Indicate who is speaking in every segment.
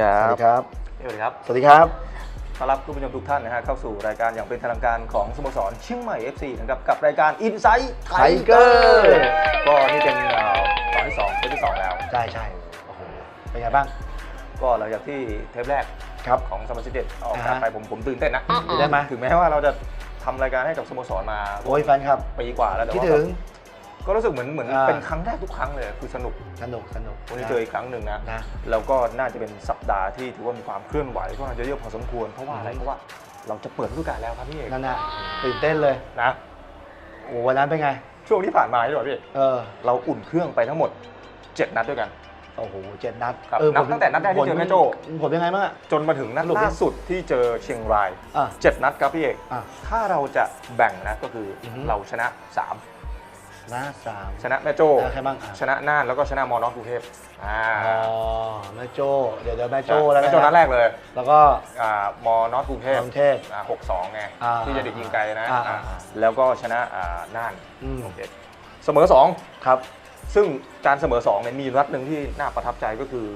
Speaker 1: ครั
Speaker 2: สวัส
Speaker 1: บ
Speaker 2: ดีครับ
Speaker 1: สวัสดีครับ
Speaker 2: สวัสดีครับ
Speaker 1: ต้อนรับคุณผู้ชมทุกท่านนะฮะเข้าสู่รายการอย่างเป็นทางการของสโมสรเชียงใหม่ FC นะครับกับรายการ Insight
Speaker 2: Tiger
Speaker 1: ก็นี่เป็นเอ่อตอนที่2เป็นที่2แล้ว
Speaker 2: ใช่ใช่โอ้โห เป็นไงบ้าง
Speaker 1: ก็หลังจากที่เทปแรก
Speaker 2: ครับ
Speaker 1: ของสมาชิกเด็ดออกอากาศ
Speaker 2: อ่าฮะ
Speaker 1: ไปผมผมตื่นเต้นนะ
Speaker 2: ตื่นเต้นไหม
Speaker 1: ถึงแม้ว่าเราจะทำรายการให้กับสโมสรมา
Speaker 2: โอ้ยแฟนครับ
Speaker 1: ปีกว่าแล้วแต่
Speaker 2: คิด
Speaker 1: ว่า
Speaker 2: ถึง
Speaker 1: ก็รู้สึกเหมือนเหมือน
Speaker 2: อ่า
Speaker 1: เป็นครั้งแรกทุกครั้งเลยคือสนุก
Speaker 2: สนุกสนุก
Speaker 1: วันนี้เจออีกครั้งหนึ่งนะ
Speaker 2: นะ
Speaker 1: แล้วก็น่าจะเป็นสัปดาห์ที่ถือว่ามีความเคลื่อนไหวก็น่าจะเยอะพอสมควรเพราะว่าอะไร
Speaker 2: อืม
Speaker 1: เพราะว่าเราจะเปิดฤดูกาลแล้วครับพี่เอก
Speaker 2: นั่นน่ะตื่นเต้นเลย
Speaker 1: นะ
Speaker 2: โอ้วันนั้นเป็นไง
Speaker 1: ช่วงที่ผ่านมาใช่ไหมพี่
Speaker 2: เออ
Speaker 1: เราอุ่นเครื่องไปทั้งหมด 7 นัดด้วยกัน
Speaker 2: โอ้โหเจ็ดนัด
Speaker 1: ครับ
Speaker 2: เออ
Speaker 1: นับ
Speaker 2: ผล
Speaker 1: ตั้งแต่นัดแรกที่เจอแม่โจ้
Speaker 2: ผมยังไงบ้างอะ
Speaker 1: จนมาถึงนัด
Speaker 2: สรุปดิ
Speaker 1: ล่าสุดที่เจอเชียงราย
Speaker 2: อะ
Speaker 1: 7นัดครับพี่เอก
Speaker 2: อะ
Speaker 1: ถ้าเราจะแบ่งนะก็คืออ
Speaker 2: อฮึ
Speaker 1: เราชนะ
Speaker 2: นะสาม
Speaker 1: 3ชนะแม่โจ้
Speaker 2: แล้วใครบ้างอะ
Speaker 1: ชนะน่านแล้วก็ชนะมอนอสกรุงเทพอ่า
Speaker 2: อ๋อแม่โจ้เดี๋ยวเดี๋ยวแม่โจ้แล้ว
Speaker 1: แม่โจ้นัดแรกเลย
Speaker 2: แล้วก็
Speaker 1: อ่ามอนอสกรุงเทพ
Speaker 2: กรุงเทพ
Speaker 1: หกสองไง
Speaker 2: อ่า
Speaker 1: ที่จะเด็ดยิงไกลนะ
Speaker 2: อ่า
Speaker 1: อ่า
Speaker 2: อ่า
Speaker 1: แล้วก็ชนะอ่าน่าน
Speaker 2: อืม
Speaker 1: โอเคเสมอ2
Speaker 2: ครับ
Speaker 1: ซึ่งการเสมอ2เนี่ยมีนัดหนึ่งที่น่าประทับใจก็คือ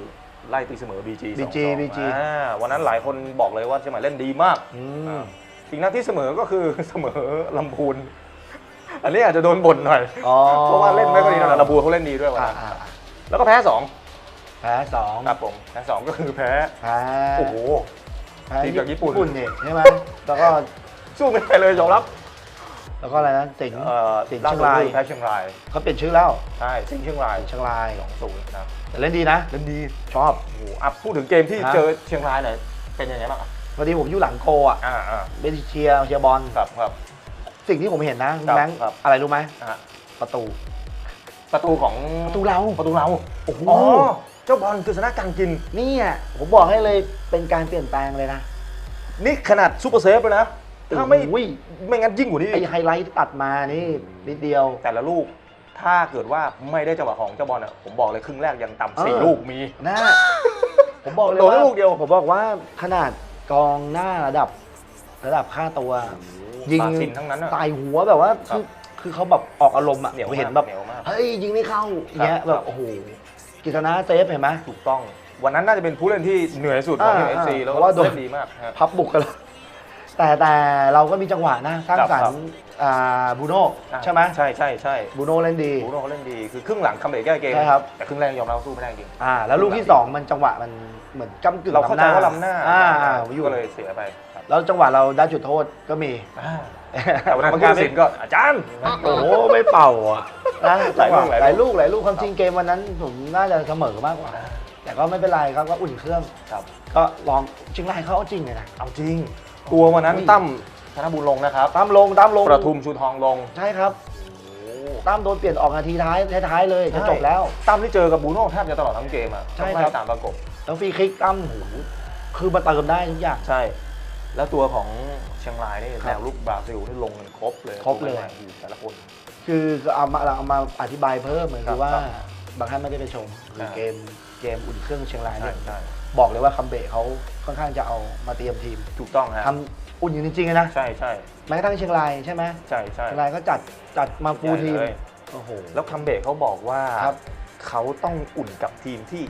Speaker 1: ไล่ตีเสมอ BG
Speaker 2: BG
Speaker 1: 2-2
Speaker 2: BG
Speaker 1: อ่าวันนั้นหลายคนบอกเลยว่าเชียงใหม่เล่นดีมาก
Speaker 2: อืม
Speaker 1: อีกนัดที่เสมอก็คือ เสมอลำพูน อันนี้อาจจะโดนบ่นหน่อย
Speaker 2: อ๋อ
Speaker 1: เพราะว่าเล่นไม่ค่อยดีเท่าไหร่ลำพูนเขาเล่นดีด้วยวัน
Speaker 2: อ่า
Speaker 1: นั้น
Speaker 2: อ่าอ่า
Speaker 1: แล้วก็แพ้สอง
Speaker 2: แพ้สอง
Speaker 1: ครับผมแพ้สองก็คือแพ้
Speaker 2: แพ้
Speaker 1: โอ้โห
Speaker 2: แพ้
Speaker 1: ทีมจากญี่ปุ่น
Speaker 2: นี่ใช่ไหมแล้วก็
Speaker 1: สู้ไม่ได้เลยยอมรับ
Speaker 2: แล้วก็อะไรนะสิงห์
Speaker 1: เอ่อ
Speaker 2: สิงห์
Speaker 1: ล่า
Speaker 2: เชีย
Speaker 1: สุ
Speaker 2: ง
Speaker 1: ด
Speaker 2: ราย
Speaker 1: คือแพ้เชียงราย
Speaker 2: เขาเปลี่ยนชื่อแล้ว
Speaker 1: ใช่สิงห์เชียงราย
Speaker 2: เชียงราย
Speaker 1: สองศูนย์นะ
Speaker 2: แต่เล่นดีนะ
Speaker 1: เล่นดี
Speaker 2: ชอบ
Speaker 1: โอ้โหอะพูดถึงเกมที่
Speaker 2: ฮะ
Speaker 1: เจอเชียงรายหน่อยเป็นยังไงบ้างอะ
Speaker 2: พอดีผมอยู่หลังโกอะ
Speaker 1: อ่าอ่า
Speaker 2: เป็นเชียร์เชียร์บอล
Speaker 1: ครับครับ
Speaker 2: สิ่งที่ผมเห็นนะคุณ
Speaker 1: ครับ
Speaker 2: แบงค์
Speaker 1: ครับ
Speaker 2: อะไรรู้ไหม
Speaker 1: อะ
Speaker 2: ประตู
Speaker 1: ประตูของ
Speaker 2: ประตูเรา
Speaker 1: ประตูเรา
Speaker 2: โอ้โห
Speaker 1: อ๋อเจ้าบอลกฤษณะการกิน
Speaker 2: นี่อะผมบอกให้เลยเป็นการเปลี่ยนแปลงเลยนะ
Speaker 1: นี่ขนาดซูเปอร์เซฟเลยนะ ถ้าไม่
Speaker 2: โอ้ย
Speaker 1: ไม่งั้นยิ่งกว่านี้
Speaker 2: ไอไฮไลท์ที่ตัดมานี่นิดเดียว
Speaker 1: แต่ละลูก ถ้าเกิดว่าไม่ได้จังหวะของเจ้าบอลอะผมบอกเลยครึ่งแรกยังต่ำสี่
Speaker 2: เออ
Speaker 1: ลูกมี
Speaker 2: นะผมบอกเลย
Speaker 1: โดน
Speaker 2: ว่า
Speaker 1: ลูกเดียว
Speaker 2: ผมบอกว่าขนาดกองหน้าระดับ ระดับค่าตัว ยิง
Speaker 1: ปาสินทั้งนั้นอะ
Speaker 2: ใส่หัวแบบว่า
Speaker 1: ครับ
Speaker 2: คือคือเขาแบบออกอารมณ์อะ
Speaker 1: เหนียว
Speaker 2: ผมเห็น
Speaker 1: มาก
Speaker 2: แบบ
Speaker 1: เหนียวมาก
Speaker 2: เฮ้ยยิงไม่เข้าอย่างเงี้ย
Speaker 1: ครับ
Speaker 2: แบบ โอ้โหกิตนาเซฟเห็นไหม
Speaker 1: ถูกต้อง วันนั้นน่าจะเป็นผู้เล่นที่เหนื่อยสุดของทีมเอ
Speaker 2: อ่า
Speaker 1: ฟซีแล้ว
Speaker 2: เพ
Speaker 1: ก็
Speaker 2: ราะว่าโดน
Speaker 1: เล่นดีมากฮะ
Speaker 2: พับบุกกันแล้วแต่แต่เราก็มีจังหวะนะสร้างสรร
Speaker 1: ครับ
Speaker 2: ค์อ่าบูโน่ใช่ไหม
Speaker 1: ใช่ใช่ใช่
Speaker 2: บูโน่เล่นดี
Speaker 1: บูโน่เขาเล่นดี คือครึ่งหลังคัมเบรกแก้เกม
Speaker 2: ใช่ครับ
Speaker 1: แต่ครึ่งแรกยอมรับว่าสู้ไม่ได้จริง
Speaker 2: อ่าแล้วลูกที่สองมันจังหวะมัน เหมือนก้ากึ่ง
Speaker 1: เราเข้าใจว่าล้ำหน้า
Speaker 2: อ่าอ่าอยู่
Speaker 1: ก็เลยเสียไปครับ
Speaker 2: แล้วจังหวะเราได้จุดโทษก็มี
Speaker 1: อ่าแต่วันนั้น
Speaker 2: กรรม
Speaker 1: ผู้
Speaker 2: การ
Speaker 1: ตัดสินก็อาจารย์
Speaker 2: โอ้โหไม่เป่าอะนะ
Speaker 1: หลายลูก
Speaker 2: ห
Speaker 1: หลายลูก
Speaker 2: ลายลูกหลายลูกความจริงเกมวันนั้นผมน่าจะเสมอมากกว่าแต่ก็ไม่เป็นไรครับก็อุ่นเครื่อง
Speaker 1: ครับ
Speaker 2: ก็ลองเชียงรายเขาเอาจริงเลยนะ
Speaker 1: เอาจริงตัววันนั้น
Speaker 2: อุ้ย
Speaker 1: ตั้มธนบุญลงนะครับ
Speaker 2: ตามลงตามลง
Speaker 1: ประทุมชูทองลง
Speaker 2: ใช่ครับตามโดนเปลี่ยนออกนาทีท้ายท้ายๆเลยจะจบแล้ว
Speaker 1: ตั้มที่เจอกับบูโน่แทบจะตลอดทั้งเกมอะ
Speaker 2: ใช่
Speaker 1: ต้อง
Speaker 2: ครับ
Speaker 1: ไล่ตามประกบ
Speaker 2: แล้วฟรีคิกตั้มโอ้โหคือมาเติมได้ทุกอย่าง
Speaker 1: ใช่ แล้วตัวของเชียงรายนี่
Speaker 2: ครับ
Speaker 1: แนวลุกบราซิลนี่ลงกันครบเลย
Speaker 2: ครบเลย
Speaker 1: โอ้โหแต่ละคน
Speaker 2: คือเอามาเอามาอธิบายเพิ่มเหมือน
Speaker 1: ครั
Speaker 2: คื
Speaker 1: บ
Speaker 2: อว่า
Speaker 1: ครับ
Speaker 2: บางท่านไม่ได้ไปชมคือ
Speaker 1: ใช่
Speaker 2: เกมเกมอุ่นเครื่องเชียงราย
Speaker 1: ใช่
Speaker 2: เนี่ย
Speaker 1: ใช่
Speaker 2: บอกเลยว่าคัมเบะเขาค่อนข้างจะเอามาเตรียมทีม
Speaker 1: ถูกต้องฮะ
Speaker 2: ทำอุ่นอยู่จริงๆเลยนะ
Speaker 1: ใช่ใช่
Speaker 2: แม้กระทั่งเชียงรายใช่ไหม
Speaker 1: ใช่ใช่
Speaker 2: เชียงรายก็จัดจัดมาฟูลทีม
Speaker 1: ใหญ่เลย
Speaker 2: โอ้โห
Speaker 1: แล้วคัมเบกเขาบอกว่า
Speaker 2: ครับ
Speaker 1: เขาต้องอุ่นกับทีมที่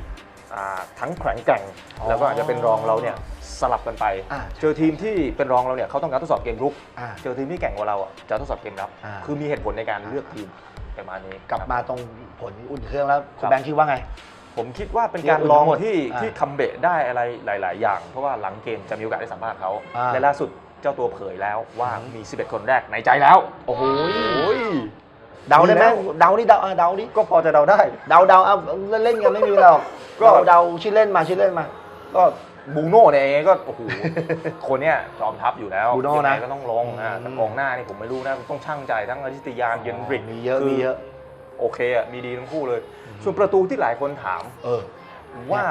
Speaker 1: อ่าทั้งแข็งแกร่ง
Speaker 2: อ๋อ
Speaker 1: แล้วก็อาจจะเป็นรองเราเนี่ยสลับกันไป
Speaker 2: อ่า
Speaker 1: เจอทีมที่เป็นรองเราเนี่ยเขาต้องการทดสอบเกมรุก
Speaker 2: อ่า
Speaker 1: เจอทีมที่แกร่งกว่าเราอะจะทดสอบเกมรับ
Speaker 2: อ่า
Speaker 1: คือมีเหตุผลในการเลือกทีมประมาณนี้
Speaker 2: กลับ
Speaker 1: ครับ
Speaker 2: มาตรงผลอุ่นเครื่องแล้วคุ
Speaker 1: ครั
Speaker 2: ณ
Speaker 1: บ
Speaker 2: แบงค์คิดว่าไง
Speaker 1: ผมคิดว่าเป็นการ
Speaker 2: เรียก
Speaker 1: ลอง
Speaker 2: ทั้งหมด
Speaker 1: ที่
Speaker 2: อ่า
Speaker 1: ที่คัมเบะได้อะไรหลาย ๆ อย่าง เพราะว่าหลังเกมจะมีโอกาสได้สัมภาษณ์เขา
Speaker 2: อ่า
Speaker 1: และล่าสุดเจ้าตัวเผยแล้วว่า
Speaker 2: อืม
Speaker 1: มี 11 คนแรกในใจแล้ว
Speaker 2: โอ้โห
Speaker 1: โอ้ย
Speaker 2: เดาได้ไหม
Speaker 1: แล้ว
Speaker 2: เดาดิเดาอะเดาดิ
Speaker 1: ก็พอจะเดาได้
Speaker 2: เดาเดาเอาเล่นๆกันไม่มีหรอก
Speaker 1: ก็
Speaker 2: เดาเดาชื่อเล่นมาชื่อเล่นมา
Speaker 1: ก็บูโน่เนี่ยเองก็โอ้โห คนเนี้ยจอมทัพอยู่แล้ว
Speaker 2: บูโน่นะ
Speaker 1: ยังไงก็ต้องลงอ่า
Speaker 2: อืม
Speaker 1: แต่กองหน้านี่ผมไม่รู้นะต้องช่างใจทั้งอธิตยานเยนริก
Speaker 2: มีเยอะ
Speaker 1: คื
Speaker 2: มีเยอะ
Speaker 1: โอเคอะมีดีทั้งคู่เลย ส่วนประตูที่หลายคนถาม
Speaker 2: เออ
Speaker 1: ว่า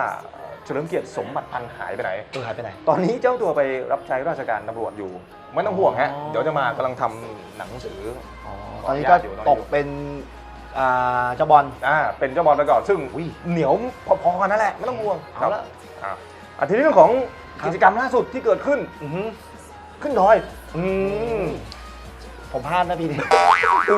Speaker 1: เฉลิมเกียรติสมบัติพันธ์หายไปไหน
Speaker 2: เออหายไปไหน
Speaker 1: ตอนนี้เจ้าตัวไปรับใช้ราชการตำรวจอยู่ ไม่ต้องห่วงฮะ
Speaker 2: อ๋อ
Speaker 1: เดี๋ยวจะมากำลังทำหนังสือ
Speaker 2: ตอนนี้ก็
Speaker 1: ญาติอยู่
Speaker 2: ตกเป็น อ่าเจ้าบอล
Speaker 1: อ่าเป็นเจ้าบอลไปก่อนซึ่ง
Speaker 2: อุ้ย
Speaker 1: เหนียวพอๆกันนั่นแหละไม่ต้องห่วง
Speaker 2: เอาละ
Speaker 1: อะอะทีนี้เรื่องของ
Speaker 2: ครับ
Speaker 1: กิจกรรมล่าสุดที่เกิดขึ้น
Speaker 2: อือหือ
Speaker 1: ขึ้นดอย
Speaker 2: อืมผมพลาดนะพี่นี่
Speaker 1: คือ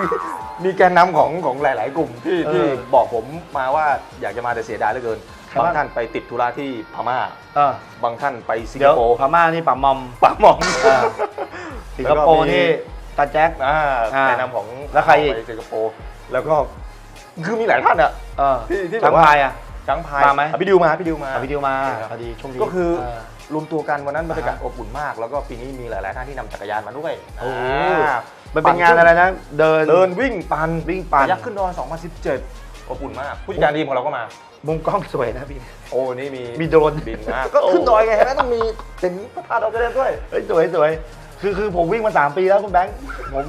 Speaker 1: มีแกนนำของของหลาย ๆ กลุ่มที่
Speaker 2: เออ
Speaker 1: ที่บอกผมมาว่าอยากจะมาแต่เสียดายเหลือเกิน
Speaker 2: ใคร
Speaker 1: บาง
Speaker 2: บ้าง
Speaker 1: ท่านไปติดธุระที่พม่า
Speaker 2: เออบา
Speaker 1: งท่านไปสิง
Speaker 2: เดี๋
Speaker 1: ค
Speaker 2: ยว
Speaker 1: โปร์
Speaker 2: พม่านี่ป่ามอม
Speaker 1: ปากหมอง
Speaker 2: อ่าสิงคโปร์นี่ตาแจ็ค
Speaker 1: อ่า
Speaker 2: อ่า
Speaker 1: ในนามของ
Speaker 2: แล้วใครอีก
Speaker 1: ไปสิงคโปร์ แล้วก็คือมีหลายท่านอะ
Speaker 2: เออ
Speaker 1: ที่ที่
Speaker 2: ทาง
Speaker 1: แบบว่า
Speaker 2: พายอะ
Speaker 1: จังพาย
Speaker 2: มาไหม
Speaker 1: อะพี่ดิวมาพี่ดิวมา
Speaker 2: อะพี่ดิวมา
Speaker 1: ใช่ครับ
Speaker 2: พอดีช่วงนี้
Speaker 1: ก็คือ
Speaker 2: เร
Speaker 1: วมตัวกันวันนั้นบรรยากาศ
Speaker 2: อ่าฮะ
Speaker 1: อบอุ่นมาก แล้วก็ปีนี้มีหลาย ๆ ท่านที่นำจักรยานมาด้วย
Speaker 2: โอ้โห
Speaker 1: อ่า
Speaker 2: มันเป็นงานอะไรนะ เดิน
Speaker 1: เดินวิ่งปัน
Speaker 2: วิ่งปั่น
Speaker 1: ยักษ์ขึ้นดอย2017 อบอุ่นมากผู้จัดการทีมของเราก็มา
Speaker 2: มุมกล้องสวยนะพี่
Speaker 1: โอ้นี่มี
Speaker 2: มีโดรน
Speaker 1: บินมาก็ขึ้นดอยไงฮะต้องมีเป็นพระธาตุดอยกระเด็นด้วย
Speaker 2: เฮ้ยสวยสวยคือคือผมวิ่งมา 3 ปีแล้วคุณแบงค์ผม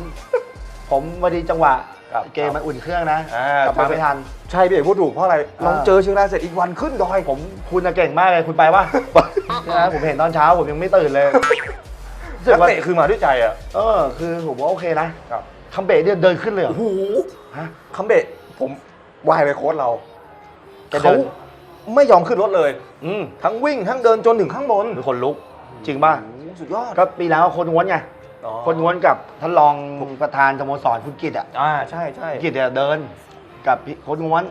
Speaker 2: ผมพอดีจังหวะ
Speaker 1: ครับ
Speaker 2: เกมมันอุ่นเครื่องนะ
Speaker 1: อ่าก
Speaker 2: ลับมาไม่ทัน
Speaker 1: ใช่พี่เอกพูดถูกเพราะอะไร
Speaker 2: อ่า
Speaker 1: ลองเจอเชียงรายเสร็จอีกวันขึ้นดอย
Speaker 2: ผมคุณน่ะเก่งมากเลยคุณไปปะใช่ไหมผมเห็นตอนเช้าผมยังไม่ตื่นเลยรู้สึ
Speaker 1: นั
Speaker 2: ก
Speaker 1: ก
Speaker 2: ว่า
Speaker 1: เตะคือมาด้วยใจอะ
Speaker 2: เออ คือผมว่าโอเคนะครับ คัมเบะเนี่ยเดินขึ้นเลยเหร
Speaker 1: โอ้
Speaker 2: อ
Speaker 1: โห
Speaker 2: ฮะ
Speaker 1: คัมเบะผมวายไปโค้ชเรา
Speaker 2: แกเดิ
Speaker 1: เขา
Speaker 2: น
Speaker 1: ไม่ยอมขึ้นรถเลย
Speaker 2: อืม
Speaker 1: ทั้งวิ่งทั้งเดินจนถึงข้างบน
Speaker 2: เป็นคนลุก จริงป่ะ
Speaker 1: โอ้โหสุดยอด
Speaker 2: ก็ปีแล้วคนง้วนไง
Speaker 1: อ๋อ
Speaker 2: คนง้วนกับท่านรองประธานสโมสรคุณกิตอะ
Speaker 1: อ่าใช่ใช่
Speaker 2: คุณกิตเนี่ยเดินกับพี่คนง้วน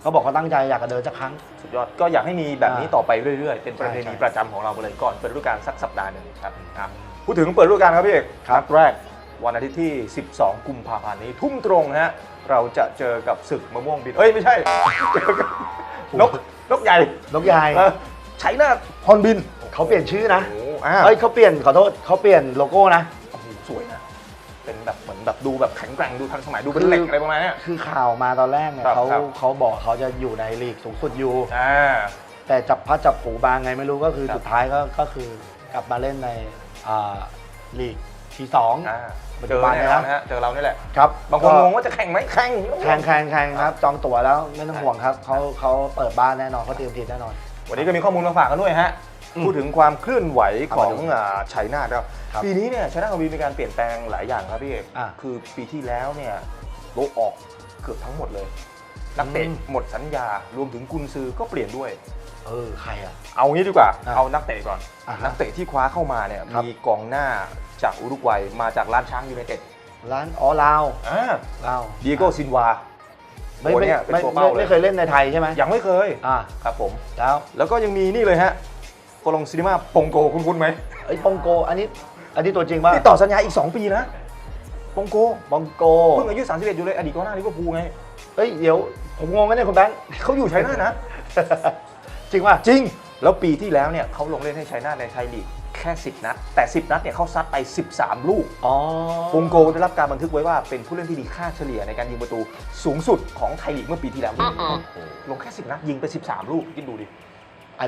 Speaker 2: เขาบอกเขาตั้งใจอยากจะเดินสักครั้ง
Speaker 1: สุดยอดก็อยากให้มีแบบนี้
Speaker 2: อ่า
Speaker 1: ต่อไปเรื่อยๆ เป็นประเพณี
Speaker 2: ใช่ใช่
Speaker 1: ประจำของเราไปเลยก่อนเปิดฤดูกาลสักสัปดาห์หนึ่งครับครับพูดถึงเปิดฤดูกาลครับพี่เอก
Speaker 2: ครับ
Speaker 1: นัดแรก วันอาทิตย์ที่ 12 กุมภาพันธ์นี้ทุ่มตรงฮะเราจะเจอกับศึกมะม่วงบินเอ้ยไม่ใช่เจอกับนกนกใหญ่
Speaker 2: นกยาย
Speaker 1: เออชัยนาทฮอนบิน
Speaker 2: เขาเปลี่ยนชื่อนะ
Speaker 1: โอ้โหอ่า
Speaker 2: เอ้ยเขาเปลี่ยนขอโทษเขาเปลี่ยนโลโก้นะ
Speaker 1: โอ้โห สวยนะ เป็นแบบเหมือนแบบดูแบบแข็งแกร่งดูทันสมัยดูเป็นเหล็กอะไรประมาณเนี้ย
Speaker 2: คือข่าวมาตอนแรกเนี่ย
Speaker 1: ครับ
Speaker 2: เขา
Speaker 1: ครับ
Speaker 2: เขาบอกเขาจะอยู่ในลีกสูงสุดอยู่
Speaker 1: อ่า
Speaker 2: แต่จับพัดจับผูบางไงไม่รู้ก็คือ
Speaker 1: ครับ
Speaker 2: สุดท้ายก็ก็คือกลับมาเล่นในอ่าลีกที่สอง
Speaker 1: อ่า
Speaker 2: ปัจ
Speaker 1: เจ
Speaker 2: จุ
Speaker 1: อ
Speaker 2: บัน
Speaker 1: แน่
Speaker 2: เนี่ย
Speaker 1: นอน
Speaker 2: นะ
Speaker 1: ฮะเจอเรานี่แหละ
Speaker 2: ครับ
Speaker 1: บางคน
Speaker 2: ก็
Speaker 1: งงว่าจะแข่งไหมแข่ง
Speaker 2: แข่งแข่งแข่งครับจองตั๋วแล้วไม่ต้องห่วงครับเขาเขาเปิดบ้านแน่นอนเขาเตรียมทีมแน่นอน
Speaker 1: วันนี้ก็มีข้อมูลมาฝากกันด้วยฮะ
Speaker 2: อืม
Speaker 1: พูดถึงความเคลื่อนไหวของ
Speaker 2: เอามาดู
Speaker 1: อ่าชัยนาทครับ
Speaker 2: ครับ
Speaker 1: ปีนี้เนี่ยชัยนาทมีการเปลี่ยนแปลงหลายอย่างครับพี่เอก
Speaker 2: อะ
Speaker 1: คือปีที่แล้วเนี่ยโลกออกเกือบทั้งหมดเลย นักเตะ
Speaker 2: อืม
Speaker 1: หมดสัญญารวมถึงกุนซือก็เปลี่ยนด้วย
Speaker 2: เออใครอะ
Speaker 1: เอางี้ดีกว่า
Speaker 2: อะ
Speaker 1: เอานักเตะก่อน
Speaker 2: อะฮะ
Speaker 1: นักเตะที่คว้าเข้ามาเนี่ย
Speaker 2: ครับ
Speaker 1: มีกองหน้าจากอุรุกวัยมาจากร้านช้างยูไนเต็ด
Speaker 2: ร้านอ๋อลาว
Speaker 1: อ่า
Speaker 2: ลาว
Speaker 1: เดียโก้ซินวา
Speaker 2: ไม่
Speaker 1: โอ้
Speaker 2: ไม่
Speaker 1: เนี่ยเป็น
Speaker 2: ไม่
Speaker 1: ตัว
Speaker 2: ไม่
Speaker 1: เป้าเลย
Speaker 2: ไม่เคยเล่นในไทยใช่ไหม
Speaker 1: ยังไม่เคย
Speaker 2: อ่า
Speaker 1: ครับผม
Speaker 2: แล้ว
Speaker 1: แล้วก็ยังมีนี่เลยฮะ โคลงซินิมาปงโกคุณคุณไหม
Speaker 2: ไอ้ปองโกอันนี้อันนี้ตัวจริงป่ะ
Speaker 1: ที่ต่อสัญญาอีก 2 ปีนะปงโก
Speaker 2: ปองโก
Speaker 1: เพิ่งอายุ31อยู่เลยอดีตกองหน้าลิเวอร์พูลไง
Speaker 2: เอ้ยเดี๋ยวผมงงกันเนี่ยคุณแบงค์
Speaker 1: เขาอยู่ชัยนาทนะ
Speaker 2: จริงป่ะ
Speaker 1: จริง แล้วปีที่แล้วเนี่ยเขาลงเล่นให้ชัยนาทในไทยลีกแค่ 10 นัด แต่ 10 นัดเนี่ยเขาซัดไป 13 ลูก
Speaker 2: อ๋อ
Speaker 1: ปงโกได้รับการบันทึกไว้ว่าเป็นผู้เล่นที่มีค่าเฉลี่ยในการยิงประตูสูงสุดของไทยลีกเมื่อปีที่แล้วลงแค่ 10 นัดยิงไป 13 ลูกคิดดูดิ
Speaker 2: อัน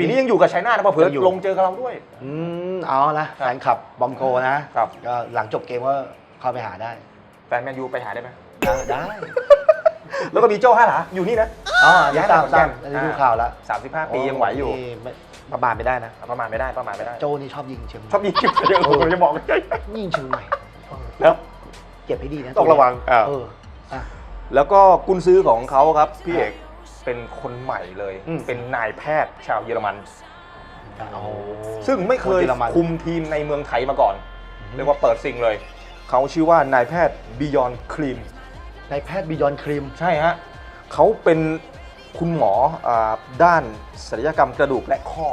Speaker 1: ปี
Speaker 2: นี้
Speaker 1: นี้ยังอยู่กับชัยนาทนะเผื่อ
Speaker 2: ยังอยู่
Speaker 1: ลงเจอกับเราด้วย
Speaker 2: อืมเอาละแฟนคลับบองโกนะครับ ก็หลังจบเกมก็เข้าไปหาได้
Speaker 1: แฟนแมนยูไปหาได้ไหม
Speaker 2: ได้ได้
Speaker 1: แล้วก็มีโจ้ห้าหลาอยู่นี่นะ
Speaker 2: อ๋ออันนี้
Speaker 1: ย้าย
Speaker 2: ตาม
Speaker 1: มาขอนแก่
Speaker 2: ตาม
Speaker 1: น
Speaker 2: อันนี้ดู
Speaker 1: อ่า
Speaker 2: ข่าวแล้ว
Speaker 1: 35ปียังไหวอยู่
Speaker 2: นี่ไม่ประมาณไม่ได้นะ
Speaker 1: ประมาณไม่ได้ประมาณไม่ได้
Speaker 2: โจนี่ชอบยิงเชียงใหม่
Speaker 1: ชอบยิงคลิปเยอะผมจะบอกไม่ใช่
Speaker 2: ยิงเชียงใหม่เออ
Speaker 1: แล้ว
Speaker 2: เก็บให้ดีนะ
Speaker 1: ต้องระวังอ่า
Speaker 2: เอออะ
Speaker 1: แล้วก็กุนซื้อของเขาครับพี่เอก เป็นคนใหม่เลย
Speaker 2: อืม
Speaker 1: เป็นนายแพทย์ชาวเยอรมัน
Speaker 2: โอ้โห
Speaker 1: ซึ่งไม่เคย
Speaker 2: นเยอรมัน
Speaker 1: คุมทีมในเมืองไทยมาก่อน เรียกว่าเปิดซิงเลย เขาชื่อว่านายแพทย์บิยอนครีม
Speaker 2: นายแพทย์บิยอนครีม
Speaker 1: ใช่ฮะเขาเป็นคุณหมออาด้านศัลยกรรมกระดูกและข้อ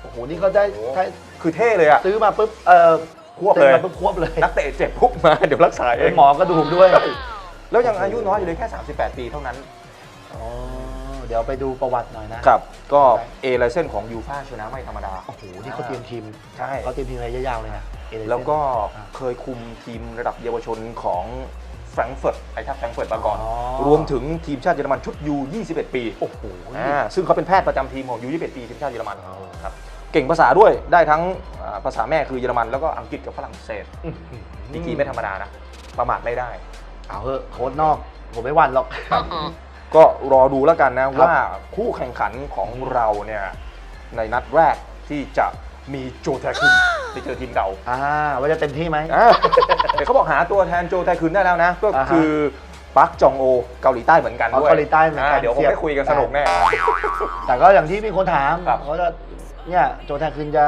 Speaker 2: โอ้โห นี่เขาได้
Speaker 1: โอ้โห
Speaker 2: ได้
Speaker 1: คือเท่เลยอะ
Speaker 2: ซื้อมาปุ๊บ เออ
Speaker 1: ควบเลย
Speaker 2: ซ็นมาปุ๊บควบเลย
Speaker 1: นักเตะเจ็บปุ๊บมา เดี๋ยวรักษาเอ
Speaker 2: เป็น
Speaker 1: ง
Speaker 2: หมอกระดูกด้วย
Speaker 1: แล้วยังอายุน้อยอยู่เลยแค่ 38 ปีเท่านั้น
Speaker 2: อ๋อ เดี๋ยวไปดูประวัติหน่อยนะ
Speaker 1: ครับ ก็เอไลเซนของยูฟ่าชนะไม่ธรรมดา
Speaker 2: โอ้โห นี่เขาเตรียมทีม
Speaker 1: ใช่
Speaker 2: เขาเตรียมทีมระยะยาวเลยนะเอเลเซ่น
Speaker 1: แล้วก็
Speaker 2: อ่า
Speaker 1: เคยคุมทีมระดับเยาวชนของแฟรงก์เฟิร์ตไอทัพแฟรงก์เฟิร์ตมาก่อน
Speaker 2: อ๋อ
Speaker 1: รวมถึงทีมชาติเยอรมันชุดยู21 ปี
Speaker 2: โอ้โห
Speaker 1: อ่าซึ่งเขาเป็นแพทย์ประจำทีมของยู21 ปีทีมชาติเยอรมัน
Speaker 2: อ๋อ
Speaker 1: ครับเก่งภาษาด้วยได้ทั้งอ่าภาษาแม่คือเยอรมันแล้วก็อังกฤษกับฝรั่งเศส
Speaker 2: อื้อหือ
Speaker 1: ดีกรีไม่ธรรมดานะประมาทไม่ได้
Speaker 2: เอาเถอะโค้ดนอกผมไม่หวั่นหรอก
Speaker 1: ก็รอดูแล้วกันนะ
Speaker 2: ครับ
Speaker 1: ว่าคู่แข่งขันของเราเนี่ยในนัดแรกที่จะมีโจแทคุนไปเจอทีมเก่า
Speaker 2: อ่าว่าจะเต็มที่ไหม
Speaker 1: อ่าแต่เขาบอกหาตัวแทนโจแทคุนได้แล้วนะ ก็
Speaker 2: อ่าฮะ
Speaker 1: คือปักจองโอเกาหลีใต้เหมือนกัน
Speaker 2: อ๋อ
Speaker 1: ด้วย
Speaker 2: เกาหลีใต้เหมือนกันา
Speaker 1: เดี๋ยวผม
Speaker 2: เสียบ
Speaker 1: ได้คุยกันสนุกแน่
Speaker 2: แต่ก็อย่างที่มีคนถาม
Speaker 1: ครับ
Speaker 2: เขาจะเนี่ยโจแทนคืนจะ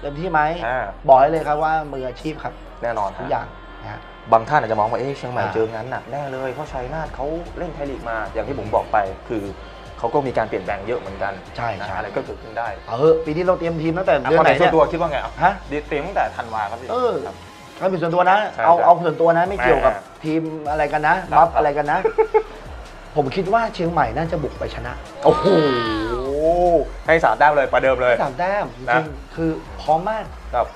Speaker 2: เต็มที่ไหม
Speaker 1: อ่า
Speaker 2: บอกให้เลยครับว่ามืออาชีพครับ
Speaker 1: แน่นอน
Speaker 2: ทุก
Speaker 1: ฮะ
Speaker 2: อย่างนะฮะ
Speaker 1: บางท่านอาจจะมองว่าเอ๊ะเชียงใหม่
Speaker 2: อ่า
Speaker 1: เจองานหนักแน่เลย เพราะชัยนาทเขาเล่นไทยลีกมา อย่างที่ผมบอกไปคือเขาก็มีการเปลี่ยนแปลงเยอะเหมือนกัน
Speaker 2: ใช่
Speaker 1: นะ
Speaker 2: ใช่
Speaker 1: อะไรก็เกิดขึ้นได้
Speaker 2: เอาเถอะปีนี้เราเตรียมทีมตั้งแต่
Speaker 1: อะ
Speaker 2: เดือน
Speaker 1: คน
Speaker 2: ไห
Speaker 1: ไห
Speaker 2: น
Speaker 1: นส่
Speaker 2: เนี่
Speaker 1: วยนตัวคิดว่าไงอะ
Speaker 2: ฮะ
Speaker 1: เตรียมตั้งแต่ธันวาครับพี่
Speaker 2: เออ
Speaker 1: ครับ
Speaker 2: ก็เป็นส่วนตัวนะ
Speaker 1: ใช่
Speaker 2: เอา
Speaker 1: ใช่
Speaker 2: เอาส่วนตัวนะไม่เกี่ยวกับ
Speaker 1: อ่า
Speaker 2: ทีมอะไรกันนะ
Speaker 1: ครับ
Speaker 2: รับ
Speaker 1: ครับ
Speaker 2: อะไรกันนะ ผมคิดว่าเชียงใหม่น่าจะบุกไปชนะ
Speaker 1: โอ้โหให้สามแต้มเลยประเดิมเลย
Speaker 2: สามแต้มจ
Speaker 1: นะ
Speaker 2: ริงๆคือพร้อมมาก
Speaker 1: ครับ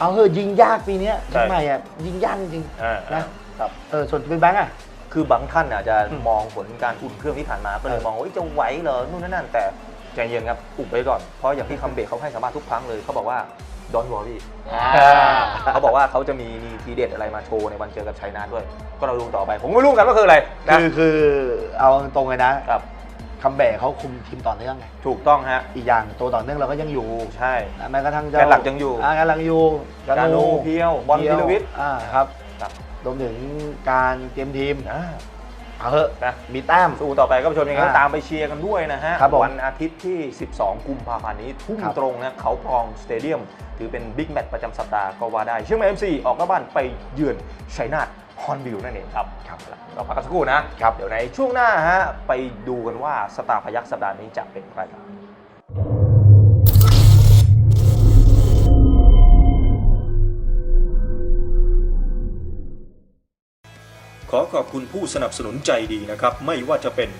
Speaker 2: เอาเถอะยิงยากปีเนี้ย
Speaker 1: ใช่
Speaker 2: เชียงใหม่อะยิงยากจริง
Speaker 1: อ่า
Speaker 2: ๆนะครับ เออส่วนเป็นแบงค์อะ
Speaker 1: คือบางท่านอาจจะ
Speaker 2: อืม
Speaker 1: มองผลการอุ่นเครื่องที่ผ่านมา ก็เลย
Speaker 2: เออ
Speaker 1: มองว่าเอ้ยจะไหวเหรอนู่นนั่นนั่นแต่ใจเย็นครับอุบไว้ก่อน เพราะอย่างที่คัมเบกเขาให้สัมภาษณ์ทุกครั้งเลยเขาบอกว่าดอนวอรี่เขาบอกว่าเขาจะมีมีทีเด็ดอะไรมาโชว์ในวันเจอกับชัยนาทด้วย ก็เราดูต่อไป ผมก็ไม่รู้กันว่าคืออะไรนะ
Speaker 2: คือคือเอาตรงๆเลยนะครับ คัมแบกเขาคุมทีมต่อเนื่องไง
Speaker 1: ถูกต้องฮะ
Speaker 2: อีกอย่างตัวต่อเนื่องเราก็ยังอยู่
Speaker 1: ใช่
Speaker 2: นะแม้กระทั่งเจ้า
Speaker 1: แกนหลักยังอยู่า
Speaker 2: แกนหลักอยู่
Speaker 1: กานูเพียวบอลพิรวิทย์
Speaker 2: อ่าครับ
Speaker 1: ครับ
Speaker 2: รวมถึงการเตรียมทีม
Speaker 1: อ่า
Speaker 2: เอาเถอะ
Speaker 1: นะ
Speaker 2: มีแต้ม
Speaker 1: สู้ต่อไปก็ผู้ชมยังไงก็
Speaker 2: อ่า
Speaker 1: ตามไปเชียร์กันด้วยนะฮะ
Speaker 2: ครับผม
Speaker 1: วันอาทิตย์ที่ 12 กุมภาพันธ์นี้ทุ่ม
Speaker 2: ครับ
Speaker 1: ตรงนะเขาพองสเตเดียม ถือเป็นบิ๊กแมตช์ประจำสัปดาห์ก็ว่าได้ เชียงใหม่เอ็มซีออกนอกบ้านไปเยือนชัยนาท ฮอนบิลนั่นเองครับ
Speaker 2: ครับ
Speaker 1: เราพักกันสักครู่นะ
Speaker 2: ครับ
Speaker 1: เดี๋ยวในช่วงหน้าฮะไปดูกันว่าสตาร์พยักษ์สัปดาห์นี้จะเป็นใครครับ
Speaker 3: ขอขอบคุณผู้สนับสนุนใจดีนะครับ ไม่ว่าจะเป็น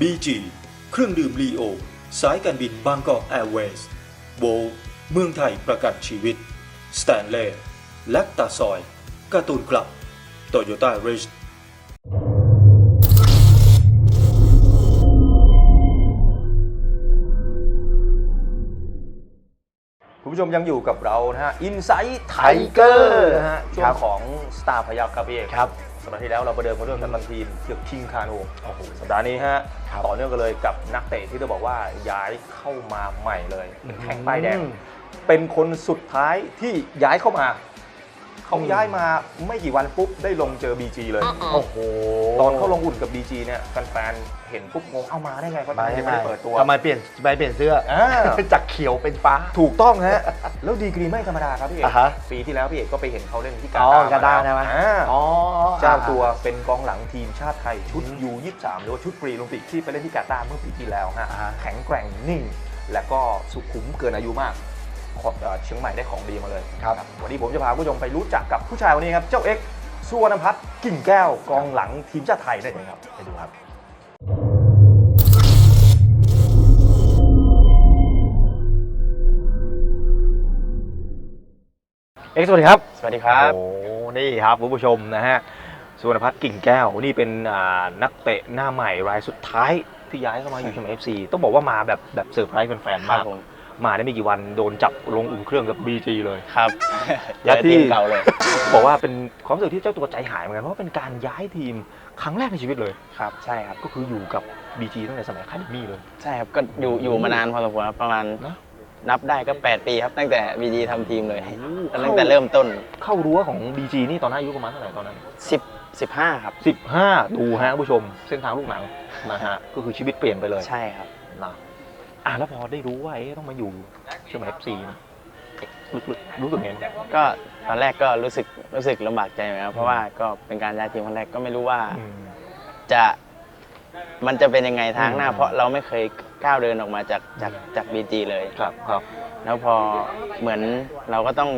Speaker 3: BG เครื่องดื่มลีโอ สายการบินบางกอกแอร์เวย์สโบเมืองไทยประกันชีวิต สแตนเล่แลคตาซอยการ์ตูนคลับ โตโยต้าริช
Speaker 1: คุณผู้ชมยังอยู่กับเรานะฮะ อินไซต์ไท
Speaker 2: Tiger
Speaker 1: เกอร์นะฮะ ช่ว
Speaker 2: ครั
Speaker 1: ง
Speaker 2: บ
Speaker 1: ของสตาร์พยักครับพี่เอก
Speaker 2: ครับ
Speaker 1: สัปดาห์ที่แล้วเราประเดิมกันเรื่องกันบันทีมเกี่ยวกับคิงคาโน
Speaker 2: โอ้โห
Speaker 1: สัปดาห์นี้ฮะ
Speaker 2: ครับ
Speaker 1: ต่อเนื่องกันเลยกับนักเตะที่ต้องบอกว่าย้ายเข้ามาใหม่เลย เป็นแข่งป้ายแดง
Speaker 2: อืม
Speaker 1: เป็นคนสุดท้ายที่ย้ายเข้ามา เขา
Speaker 2: อืม
Speaker 1: ย้ายมาไม่กี่วันปุ๊บได้ลงเจอ BG เลย
Speaker 2: โอ้โห
Speaker 1: ตอนเขาลงอุ่นกับ BG เนี่ยแฟนๆเห็นปุ๊บงงเอามาได้ไงเพราะตอน
Speaker 2: ไม่
Speaker 1: นี้ยังไม่ได้เปิดตัว
Speaker 2: ทำไมเปลี่ยนทำไมเปลี่ยนเสื้อ
Speaker 1: อ่า
Speaker 2: จากเขียวเป็นฟ้า
Speaker 1: ถูกต้องฮะ แล้วดีกรีไม่ธรรมดาครับพี่เอก
Speaker 2: อ่าฮะ
Speaker 1: ปีที่แล้วพี่เอกก็ไปเห็นเขาเล่นที่กา
Speaker 2: อ๋อ
Speaker 1: ตาร์
Speaker 2: กาตาร์
Speaker 1: ม
Speaker 2: ใช่ไหม
Speaker 1: อ่า
Speaker 2: อ๋อ
Speaker 1: เจ้าตัวเป็นกองหลังทีมชาติไทยชุด
Speaker 2: อืม
Speaker 1: ยู23หรือว่าชุดปรีโอลิมปิกที่ไปเล่นที่กาตาร์เมื่อปีที่แล้วฮะ
Speaker 2: อ่าฮะ
Speaker 1: แข็งแกร่งนิ่ง และก็สุขุมเกินอายุมากขอบ เอ่อเชียงใหม่ได้ของดีมาเลย
Speaker 2: ครับ
Speaker 1: วันนี้ผมจะพาคุณผู้ชมไปรู้จักกับผู้ชายคนนี้ครับ เจ้าเอ็กซ์สุวรรณพัฒน์กิ่งแก้วกองหลังทีมชาติไทยนั่นเองครับไปดูครับเอ็กซ์สวัสดีครับ
Speaker 4: สวัสดีครับ
Speaker 1: โอ้ นี่ครับคุณผู้ชมนะฮะ สุวรรณพัฒน์กิ่งแก้ว นี่เป็นอ่านักเตะหน้าใหม่รายสุดท้ายที่ย้ายเข้ามาอยู่เชียงใหม่เอฟซีต้องบอกว่ามาแบบแบบเซอร์ไพรส์แฟนๆ
Speaker 4: ครั
Speaker 1: มา
Speaker 4: บ
Speaker 1: ก
Speaker 4: ผ ม
Speaker 1: มาได้ไม่กี่วันโดนจับลงอุ่นเครื่องกับ BG เลย
Speaker 4: ครับ
Speaker 1: ย้ายที่
Speaker 4: ทีมเก่าเลย
Speaker 1: บอกว่าเป็นความรู้สึกที่เจ้าตัวใจหายเหมือนกันเพราะว่าเป็นการย้ายทีมครั้งแรกในชีวิตเลย
Speaker 4: ครับ ใช่ครับ
Speaker 1: ก็คืออยู่กับ BG ตั้งแต่สมัยคาเดมี่เลย
Speaker 4: ใช่ครับ ก็อยู่อยู่มานานพอสมควรครับประมาณ
Speaker 1: นะ
Speaker 4: นับได้ก็ 8 ปีครับ ตั้งแต่บีจีทำทีมเลย
Speaker 1: โอ้
Speaker 4: ตั้งแต่เริ่มต้น
Speaker 1: เข้ารั้วของ BG นี่ตอนนั้นอายุประมาณเท่าไหร่ตอนนั้น
Speaker 4: 10 15 ครับ
Speaker 1: 15 ดูฮะคุณผู้ชมเส้นทางลูกหนังนะฮะก็คือชีวิตเปลี่ยนไปเลย
Speaker 4: ใช่ครับ
Speaker 1: นะ อะแล้วพอได้รู้ว่าเอ๊ะต้องมาอยู่เชียงใหม่เอฟซีนะลึกๆรู้สึกไงบ้าง
Speaker 4: ก็ตอนแรกก็รู้สึกรู้สึกลำบากใจเหมือนกันเพราะว่าก็เป็นการย้ายทีมครั้งแรกก็ไม่รู้ว่า
Speaker 1: อืม
Speaker 4: จะมันจะเป็นยังไงทางหน้า
Speaker 1: อืม
Speaker 4: เพราะเราไม่เคยก้าวเดินออกมาจากจากจากบีจีเลย
Speaker 1: ครับครับ
Speaker 4: แล้วพอเหมือนเราก็ต้อง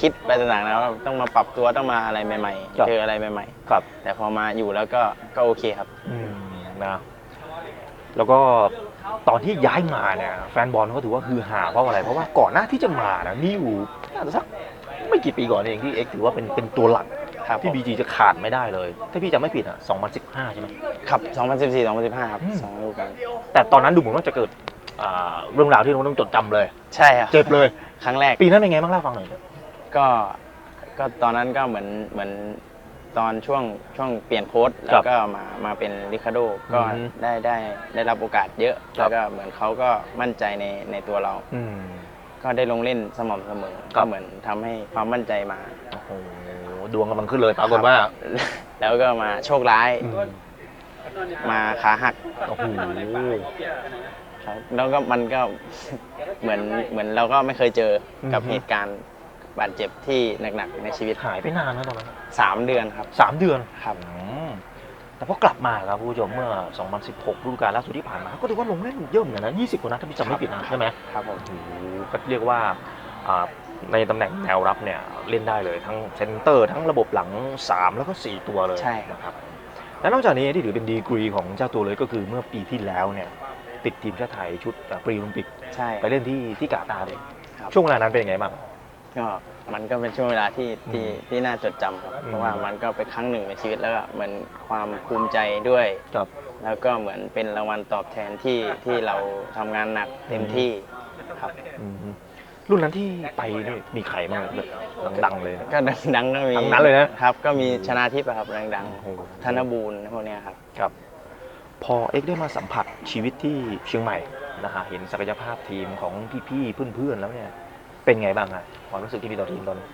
Speaker 4: คิดไปต่างๆแล้วาต้องมาปรับตัวต้องมาอะไรใหม่ๆเจออะไรใหม่
Speaker 1: ครับ
Speaker 4: ๆ แต่พอมาอยู่แล้วก็ก็โอเคครับ
Speaker 1: อืมนะแล้วก็ ตอนที่ย้ายมาเนี่ยแฟนบอลเขาถือว่าคือหาเพราะอะไรเพราะว่าก่อนหน้าที่จะมานะนี่อยู่น่าจะสักไม่กี่ปีก่อนเองที่เอ็กซ์ถือว่าเป็นเป็นตัวหลัก
Speaker 4: ครับ
Speaker 1: ที่บีจีจะขาดไม่ได้เลย ถ้าพี่จำไม่ผิดอะ 2015 ใช่ไหม
Speaker 4: ครับ 2014 2015 ครับ
Speaker 1: อืม
Speaker 4: สองฤดูกาล
Speaker 1: แต่ตอนนั้นดูเหมือนว่าจะเกิดอ่าเรื่องราวที่เราต้องจดจำเลย
Speaker 4: ใช่ครับ
Speaker 1: เจ็บเลย
Speaker 4: ครั้งแรก
Speaker 1: ปีนั้นเป็นไงบ้างเล่าให้ฟังหน่อย
Speaker 4: ก็ ก็ตอนนั้นก็เหมือน เหมือน ตอนช่วงช่วงเปลี่ยนโค้ด
Speaker 1: ครั
Speaker 4: แล้ว
Speaker 1: บ
Speaker 4: ก็มามาเป็นริคาโดก็
Speaker 1: อืม
Speaker 4: ได้ได้ได้รับโอกาสเยอะ
Speaker 1: ครับ
Speaker 4: แล้วก็เหมือนเขาก็มั่นใจในในตัวเรา
Speaker 1: อืม
Speaker 4: ก็ได้ลงเล่นสม่ำเสมอ
Speaker 1: ครั
Speaker 4: ก็
Speaker 1: บ
Speaker 4: เหมือนทำให้ความมั่นใจมา
Speaker 1: โอ้โหดวงกำลังขึ้นเลยปรากฏว่า
Speaker 4: แล้วก็มาโชคร้าย
Speaker 1: อืม
Speaker 4: มาขาหัก
Speaker 1: โอ้โห
Speaker 4: ครับ แล้วก็มันก็ เหมือนเหมือนเราก็ไม่เคยเจอกับ
Speaker 1: อือฮึ
Speaker 4: เหตุการณ์ บาดเจ็บที่หนักๆในชีวิต
Speaker 1: หายไปนานแล้วตอนนั้น
Speaker 4: สามเดือนครับ
Speaker 1: สามเดือน
Speaker 4: ครับ
Speaker 1: อืมแต่พอกลับมาครับคุณผู้ชมเมื่อ 2016ฤดูกาลล่าสุดที่ผ่านมา ก็ถือว่าลงเล่นเยอะเหมือนกันนะ 20 กว่านัดถ้าพี่จำไม่ผิดนะใช่ไหม
Speaker 4: ครับผม
Speaker 1: โอ้โหก็เรียกว่าอ่าในตำแหน่งแนวรับเนี่ยเล่นได้เลยทั้งเซนเตอร์ทั้งระบบหลัง 3 แล้วก็ 4 ตัวเลย
Speaker 4: ใช่ครับ
Speaker 1: นะครับ และนอกจากนี้ที่ถือเป็นดีกรีของเจ้าตัวเลยก็คือเมื่อปีที่แล้วเนี่ยติดทีมชาติไทยชุดปรีโอลิมปิก
Speaker 4: ใช่
Speaker 1: ไปเล่นที่ที่กาตาร์เลย
Speaker 4: ครับ
Speaker 1: ช่วงเวลานั้นเป็นยังไงบ้าง
Speaker 4: ก็มันก็เป็นช่วงเวลาที่ที่
Speaker 1: อืม
Speaker 4: ที่น่าจดจำครับ
Speaker 1: อืม
Speaker 4: เพราะว่ามันก็เป็นครั้งหนึ่งในชีวิตแล้วก็เหมือนความภูมิใจด้วย
Speaker 1: ครับ แล้ว
Speaker 4: แล้วก็เหมือนเป็นรางวัลตอบแทนที่ที่เราทำงานหนักเต็มที่ครับ
Speaker 1: รุ่นนั้นที่ไปนี่มีใครบ้างแบบดังๆเลยเนี่ย
Speaker 4: ก็ดังๆก็มี
Speaker 1: ทั้งนั้นเลยนะ
Speaker 4: ครับ ก็มีชนาทิพย์อะครับดัง
Speaker 1: โอ้โห
Speaker 4: ๆธนบูรณ์พวกเนี้ยครับ
Speaker 1: ครับ พอเอ็กซ์ได้มาสัมผัสชีวิตที่เชียงใหม่นะฮะเห็นศักยภาพทีมของพี่ๆเพื่อนๆแล้วเนี่ย เป็นไงบ้างฮะความรู้สึกที่มีต่อทีมตอนนี้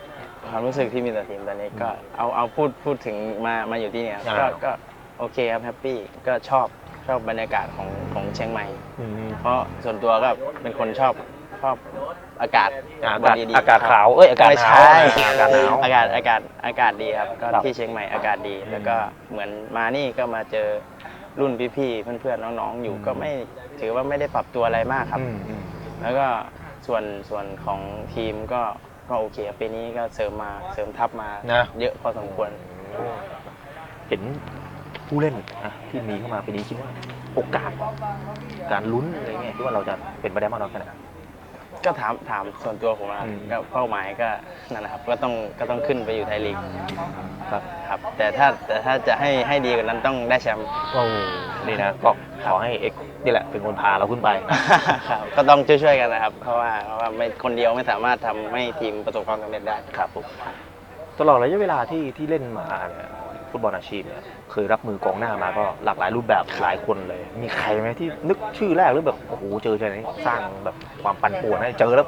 Speaker 4: ความรู้สึกที่มีต่อทีมตอนนี้ก็เอาเอาพูดพูดถึงมามาอยู่ที่เนี่ยครับ
Speaker 1: อ่า
Speaker 4: ก็ก็โอเคครับแฮปปี้ก็ชอบชอบบรรยากาศของของเชียงใหม่เพราะส่วนตัวก็เป็นคนชอบชอบอากาศ
Speaker 1: อากาศ
Speaker 4: ดีๆ
Speaker 1: อากาศ
Speaker 4: ครับ
Speaker 1: ขาวเอ้ยอากาศ
Speaker 4: ไม่
Speaker 1: หนาว
Speaker 4: ใช่
Speaker 1: อากาศหนาว
Speaker 4: อากาศอากาศอากาศดีครับก็
Speaker 1: ครับ
Speaker 4: ที่เชียงใหม่อากาศดี
Speaker 1: อืม
Speaker 4: แล้วก็เหมือนมานี่ก็มาเจอรุ่นพี่ๆเพื่อนๆน้องๆอยู่
Speaker 1: อืม
Speaker 4: ก็ไม่ถือว่าไม่ได้ปรับตัวอะไรมากครับ
Speaker 1: อืมอืม
Speaker 4: แล้วก็ ส่วนส่วนของทีมก็ก็โอเคครับปีนี้ก็เสริมมาเสริมทัพมา
Speaker 1: นะ
Speaker 4: เยอะพอสมควร
Speaker 1: เห็นผู้เล่นนะที่มีเข้ามาปีนี้คิดว่าโอกาส การลุ้นอะไรเงี้ยคิดว่าเราจะเป็นไปได้มากน้อยแค่ไหน
Speaker 4: ก็ถามถามส่วนตัวผมนะ
Speaker 1: อืม
Speaker 4: ก็เป้าหมายก็นั่นแหละครับก็ต้องก็ต้องขึ้นไปอยู่ไทยลีก
Speaker 1: ครับ
Speaker 4: ครับ แต่ถ้าแต่ถ้าจะให้ให้ดีกว่านั้นต้องได้แชมป์
Speaker 1: โอ้นี่นะก็ ขอให้เอ็กซ์นี่แหละเป็นคนพาเราขึ้นไป
Speaker 4: ครับก็ต้องช่วยๆกันนะครับ เพราะว่าเพราะว่าไม่คนเดียวไม่สามารถทำให้ทีมประสบความสำเร็จได้
Speaker 1: ครับผม ตลอดระยะเวลาที่ที่เล่นมาเนี่ย ฟุตบอลอาชีพเนี่ยเคยรับมือกองหน้ามาก็หลากหลายรูปแบบหลายคนเลย มีใครไหมที่นึกชื่อแรกหรือแบบโอ้โหเจอเจอไหนสร้างแบบความปั่นป่วนให้เจอแล้ว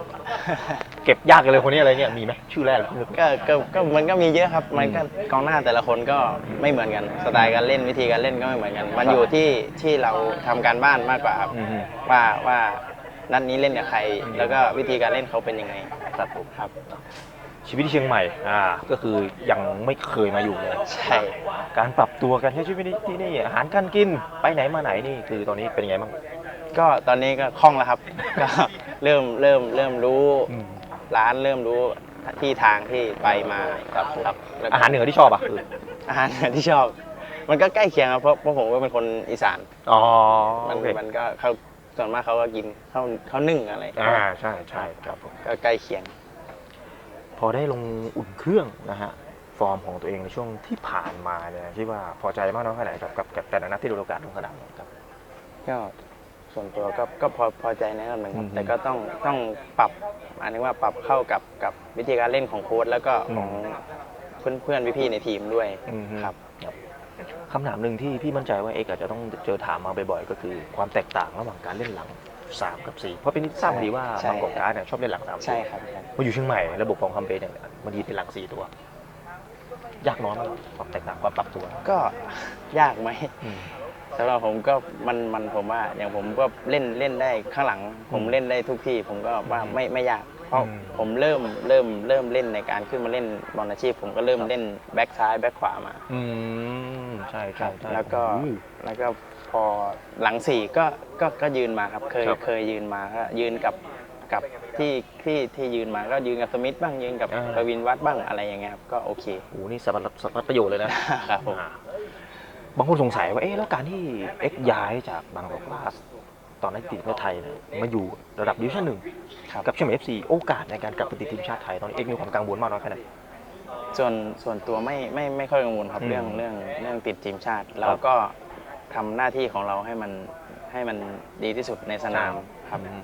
Speaker 1: เก็บยากกันเลยคนนี้อะไรเนี่ยมีไหมชื่อแรกนึก
Speaker 4: ก็ก็ก็มันก็มีเยอะครับ มันก็กองหน้าแต่ละคนก็ไม่เหมือนกัน สไตล์การเล่นวิธีการเล่นก็ไม่เหมือนกัน มันอยู่ที่ที่เราทำการบ้านมากกว่าครับ
Speaker 1: อืม
Speaker 4: ว่าว่านัดนี้เล่นกับใคร แล้วก็วิธีการเล่นเขาเป็นยังไง
Speaker 1: ครับผม
Speaker 4: ครับ
Speaker 1: ชีวิตที่เชียงใหม่อ่าก็คือยังไม่เคยมาอยู่เลย
Speaker 4: ใช่
Speaker 1: การปรับตัวกันใช้ชีวิตที่นี่อาหารการกินไปไหนมาไหนนี่คือตอนนี้เป็นยังไงบ้าง
Speaker 4: ก็ตอนนี้ก็คล่องแล้วครับ ก็เริ่มเริ่มเริ่มรู้
Speaker 1: อืม
Speaker 4: ร้านเริ่มรู้ที่ทางที่ไปมาครับครับแล้วก็
Speaker 1: อาหารเหนือที่ชอบอะคือ
Speaker 4: อาหารที่ชอบ มันก็ใกล้เคียงครับเพราะเพราะผมก็เป็นคนอีสาน
Speaker 1: อ๋อ
Speaker 4: มัน
Speaker 1: โอเค
Speaker 4: มันก็เขาส่วนมากเขาก็กินข้าวข้าวนึ่งอะไร
Speaker 1: อ่าใช่ใช่ครับผม
Speaker 4: ก็ใกล้เคียง
Speaker 1: พอได้ลงอุ่นเครื่องนะฮะฟอร์มของตัวเองในช่วงที่ผ่านมาเนี่ยคิดว่าพอใจมากน้อยแค่ไหนครับกับกับแต่ละนัดที่ดูโอกาสลงสนามครับ
Speaker 4: ก็ส่วนตัวก็ก็พอพอใจในระดับหนึ่งครั
Speaker 1: อื
Speaker 4: บ
Speaker 1: ม
Speaker 4: แต่ก็ต้องต้องปรับอันนี้ว่าปรับเข้ากับกับวิธีการเล่นของโค้ชแล้วก็
Speaker 1: อืม
Speaker 4: ของเพื่อนเพื่อนๆพี่ๆในทีมด้วย
Speaker 1: อืม
Speaker 4: ครับ
Speaker 1: คำถามหนึ่งที่พี่มั่นใจว่าเอกอาจจะต้องเจอถามมาบ่อยๆก็คือ ความแตกต่างระหว่างการเล่นหลัง 3กับ4เพราะเป็นที่ทราบดีว่า
Speaker 4: ใช่
Speaker 1: บางกอกการ์ดเนี่ยชอบเล่นหลังสาม
Speaker 4: ใช่ครับใช่
Speaker 1: มาอยู่เชียงใหม่ระบบของคัมเบสเนี่ยมันดีเป็นหลัง4ตัวยากน้อยไหมความแตกต่างความปรับตัว
Speaker 4: ก็ยากไหมสำหรับผมก็มันมันผมว่าอย่างผมก็เล่นเล่นได้ข้างหลัง ผมเล่นได้ทุกที่ ผมก็ว่าไม่ไม่ยาก เพราะ
Speaker 1: อืม
Speaker 4: ผมเริ่มเริ่มเริ่มเล่นในการขึ้นมาเล่นบอลอาชีพ ผมก็เริ่มเล่นแบ็คซ้ายแบ็คขวามา
Speaker 1: อืมใช่ใช่ใช่
Speaker 4: แล้วก็
Speaker 1: อืม
Speaker 4: แล้วก็พ อหลังสี่ก็ก็ก็ยืนมาครับเคย
Speaker 1: ครับ
Speaker 4: เคยยืนมาก็ยืนกับกับที่ที่ที่ยืนมาก็ยืนกับสมิธบ้างยืนกับ
Speaker 1: อ่า
Speaker 4: ประวินวัดบ้างอะไรอย่างเงี้ยครับก็โอเค
Speaker 1: โอ้โหนี่สารพัดสารพัดประโยชน์เลยนะ
Speaker 4: ครับผม
Speaker 1: อ่าบางคนสงสัยว่า เอ๊ะ แล้วการที่เอ็กย้ายจากบางกอกกลาส ตอนนั้นติดทีมชาติไทยเนี่ยมาอยู่ระดับดิวิชั่นหนึ่ง
Speaker 4: ครับ
Speaker 1: กับเชียงใหม่เอฟซีโอกาสในการกลับไปติดทีมชาติไทย ตอนนี้เอ็กมีความกังวลมากน้อยแค่ไหน
Speaker 4: ส่วนส่วนตัวไม่ไม่ไม่ค่อยกังวลครับ
Speaker 1: อืม
Speaker 4: เรื่องเรื่องเรื่องติดทีมชาติเราก็ ทำหน้าที่ของเราให้มันให้มันดีที่สุดในสนามครับ
Speaker 1: อืม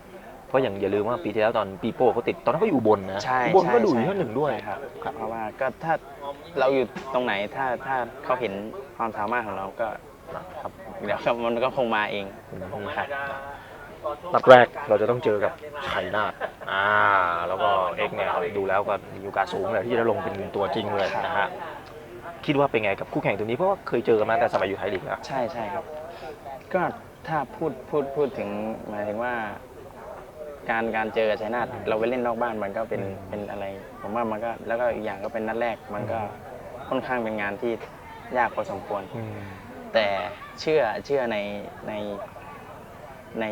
Speaker 1: เพราะอย่างอย่าลืมว่าปีที่แล้วตอนปีโป้เขาติดตอนนั้นเขาอยู่อุบนนะ
Speaker 4: ใช่
Speaker 1: อุบนก็ดู
Speaker 4: ใช่
Speaker 1: ดิวิชั่นหนึ่งด้วย
Speaker 4: ใช่ครับ เพราะว่าก็ถ้าเราอยู่ตรงไหนถ้าถ้าเขาเห็นความสามารถของเราก็ครับ เดี๋ยวมันก็คงมาเองครับ
Speaker 1: นัดแรกเราจะต้องเจอกับชัยนาทอ่า แล้วก็เอ็กเนี่ยดูแล้วก็มีโอกาสสูงเลยที่จะลงเป็นตัวจริงเลยนะฮะ คิดว่าเป็นไงกับคู่แข่งตัวนี้เพราะว่าเคยเจอกันมาตั้งแต่สมัยอยู่ไทยลีกแล้ว
Speaker 4: ใช่ใช่ครับ ก็ถ้าพูดพูดพูดถึงหมายถึงว่า การการเจอกับชัยนาทเราไปเล่นนอกบ้านมันก็เป็น
Speaker 1: อืม
Speaker 4: เป็นอะไร ผมว่ามันก็แล้วก็อีกอย่างก็เป็นนัดแรกมันก็ค่อนข้างเป็นงานที่ยากพอสมควรแต่เชื่อเชื่อในในใน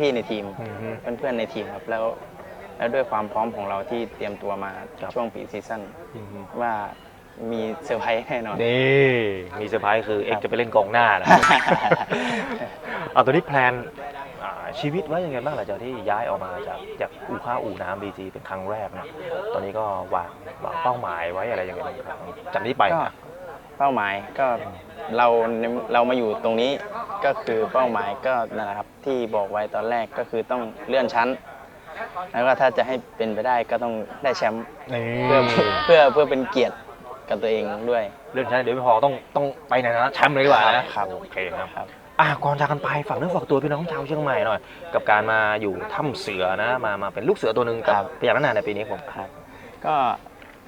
Speaker 4: พี่ๆในทีม
Speaker 1: อือฮึ
Speaker 4: เพื่อนๆในทีมครับแล้วแล้วด้วยความพร้อมของเราที่เตรียมตัวมา
Speaker 1: ครับ
Speaker 4: ช่วงปีซีซั่น
Speaker 1: อืม
Speaker 4: ว่า มีเซอร์ไพรส์แน่นอน
Speaker 1: นี่ มีเซอร์ไพรส์คือเอ็กซ์จะไปเล่นกองหน้านะ เอาตอนนี้แพลนอ่าชีวิตไว้ยังไงบ้างหลังจากที่ย้ายออกมาจากจากอู่ข้าวอู่น้ำบีจีเป็นครั้งแรกนะตอนนี้ก็วางวางเป้าหมายไว้อะไรยังไงบ้างครับจากนี้ไป
Speaker 4: ก็
Speaker 1: นะ
Speaker 4: เป้าหมายก็เราเรามาอยู่ตรงนี้ก็คือเป้าหมายก็นั่นแหละครับที่บอกไว้ตอนแรกก็คือต้องเลื่อนชั้น แล้วก็ถ้าจะให้เป็นไปได้ก็ต้องได้แชมป์
Speaker 1: นี่
Speaker 4: เพื่อเพื่อเพื่อเป็นเกียรติ กับตัวเองด้วย
Speaker 1: เรื่องชั้นเดี๋ยวไม่พอต้องต้องไปในฐานะแชมป์เลยดีกว่านะครับโอเคครับ
Speaker 4: ครับ
Speaker 1: อะก่อนจากกันไปฝากเนื้อฝากตัวพี่น้องชาวเชียงใหม่หน่อย กับการมาอยู่ถ้ำเสือนะมามาเป็นลูกเสือตัวหนึ่งกับ
Speaker 4: ครับ
Speaker 1: พยักหน้าในปีนี้ผม
Speaker 4: ครับ ก็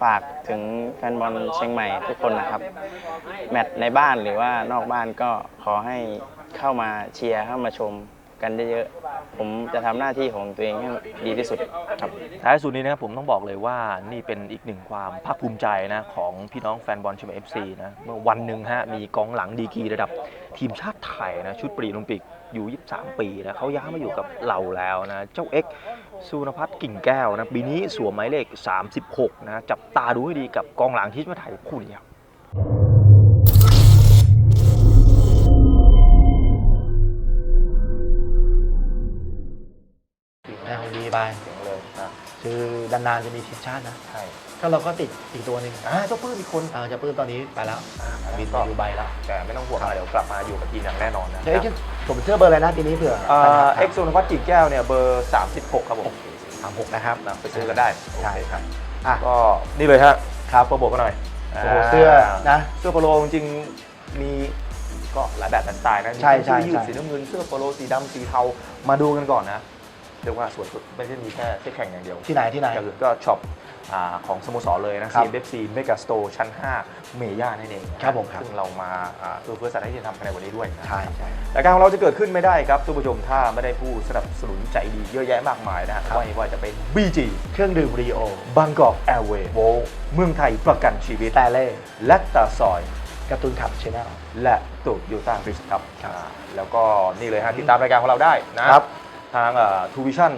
Speaker 4: ฝากถึงแฟนบอลเชียงใหม่ทุกคนนะครับ แมตช์ในบ้านหรือว่านอกบ้านก็ขอให้เข้ามาเชียร์เข้ามาชม กันเยอะๆผมจะทำหน้าที่ของตัวเองให้ดีที่สุดครับ
Speaker 1: ท้ายสุดนี้นะครับผมต้องบอกเลยว่านี่เป็นอีกหนึ่งความภาคภูมิใจนะของพี่น้องแฟนบอลเชียงใหม่เอฟซีนะเมื่อวันหนึ่งฮะมีกองหลังดีกีระดับทีมชาติไทยนะชุดปรีโอลิมปิกอยู่ 23 ปีนะเขาย้ายมาอยู่กับเราแล้วนะ เจ้าเอ็กสุนพัฒน์กิ่งแก้วนะปีนี้สวมหมายเลข 36 นะจับตาดูให้ดีกับกองหลังทีมชาติไทยคู่นี้ครับ
Speaker 2: นานๆจะมีทีมชาตินะ
Speaker 1: ใช่
Speaker 2: ก็เราก็ติดอีกตัวหนึ่ง
Speaker 1: อ่าเจ้าปื้มอีกคน
Speaker 2: เออจะปื้มตอนนี้ไปแล้วบินไป
Speaker 1: ก็
Speaker 2: ดูใบแล้ว
Speaker 1: แต่ไม่ต้องห่วงอะไรเดี๋ยวกลับมาอยู่กับทีมอย่างแน่นอนนะ
Speaker 2: เดี๋ยวจะผมเสื้อเบอร์อะไรนะปีนี้เผื่อ
Speaker 1: เอ่อเอ็กซ์สุนพัฒน์กิ่งแก้วเนี่ยเบอร์ 36 ครับผม
Speaker 2: สามหกนะครับ
Speaker 1: นะไปซื้อกันได้
Speaker 2: ใช่
Speaker 1: โอเคครับ
Speaker 2: อะ
Speaker 1: ก็นี่เลยฮะครับโปรโมทกันหน่อย
Speaker 2: โอ้โหเสื้อนะ
Speaker 1: เสื้อโปโลจริงๆมีก็หลายแบบหลายสไตล์นะมี
Speaker 2: ใช่ใช่
Speaker 1: เสื้อยืด
Speaker 2: ใช่
Speaker 1: สีน้ำเงินเสื้อโปโลสีดำสีเทามาดูกันก่อนนะ เรียกว่าสวยสุดไม่ใช่มีแค่เสื้อแข่งอย่างเดียว
Speaker 2: ที่ไหนที่ไหน
Speaker 1: ก็คือก็ช็อปอ่าของสโมสรเลยนะ
Speaker 2: ครับ
Speaker 1: CFC Mega Store ชั้น 5 เมย่านั่นเองนะครับ
Speaker 2: ผมครับ
Speaker 1: ซึ่งเรามาอ่าเพื่อเพื่อสัตว์ที่จะทำกันในวันนี้ด้วยนะ
Speaker 2: ใช่ใช่
Speaker 1: รายการของเราจะเกิดขึ้นไม่ได้ครับทุกผู้ชมถ้าไม่ได้ผู้สนับสนุนใจดีเยอะแยะมากมายนะ
Speaker 2: ครับ
Speaker 1: ไม่ว่าจะเป็น BG
Speaker 2: เครื่องดื่มรีโอบา
Speaker 1: งกอกแอร์เวย์
Speaker 2: โว
Speaker 1: เมืองไทยประกันชีวิต
Speaker 2: แต่เล่
Speaker 1: และตาซอย
Speaker 2: การ์ตูนขับชแนล
Speaker 1: และตูดยูต้าบริสครับ
Speaker 2: ครับ
Speaker 1: อ่าแล้วก็นี่เลยฮะติดตามรายการของเราได้นะครับ ทางทูวิชั่น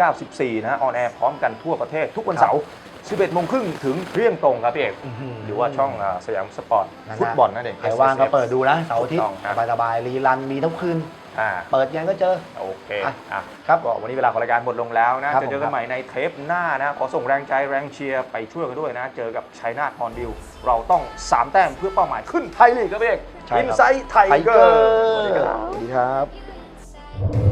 Speaker 1: 694นะออนแอร์พร้อมกันทั่วประเทศทุกวัน
Speaker 2: ครับ
Speaker 1: เสาร์ 11โมงครึ่งถึงเที่ยงตรงครับพี่เอก
Speaker 2: อื้อหือ
Speaker 1: หรือว่าช่องอ่าสยามสปอร์ต
Speaker 2: นั่นนะ
Speaker 1: ฟุตบอลนั่นเอง
Speaker 2: ใครว่างก็
Speaker 1: SSF
Speaker 2: เปิดดูนะเสาร์อาทิต
Speaker 1: ถู
Speaker 2: ย์
Speaker 1: กต้องครับ
Speaker 2: สบายๆรีรันมีทุกคืน
Speaker 1: อ่า
Speaker 2: เปิดยังก็เจอ
Speaker 1: โอเค
Speaker 2: อะ
Speaker 1: อะ
Speaker 2: ครับ
Speaker 1: ก็วันนี้เวลาของรายการหมดลงแล้วนะ
Speaker 2: ครับ
Speaker 1: จะเจอ
Speaker 2: ผมครั
Speaker 1: กัน
Speaker 2: บ
Speaker 1: ใหม่ในเทปหน้านะขอส่งแรงใจแรงเชียร์ไปช่วยกันด้วยนะ เจอกับชัยนาทฮอนดิว เราต้อง 3 แต้มเพื่อเป้าหมายขึ้นไทยลีกครับพี่เอก
Speaker 2: ใช่ครับ
Speaker 1: อินไซต์ไท
Speaker 2: ไท
Speaker 1: เก
Speaker 2: เก
Speaker 1: อ
Speaker 2: อ
Speaker 1: ร์
Speaker 2: ร์
Speaker 1: สวัสดีครับ
Speaker 2: สวัสดีครับ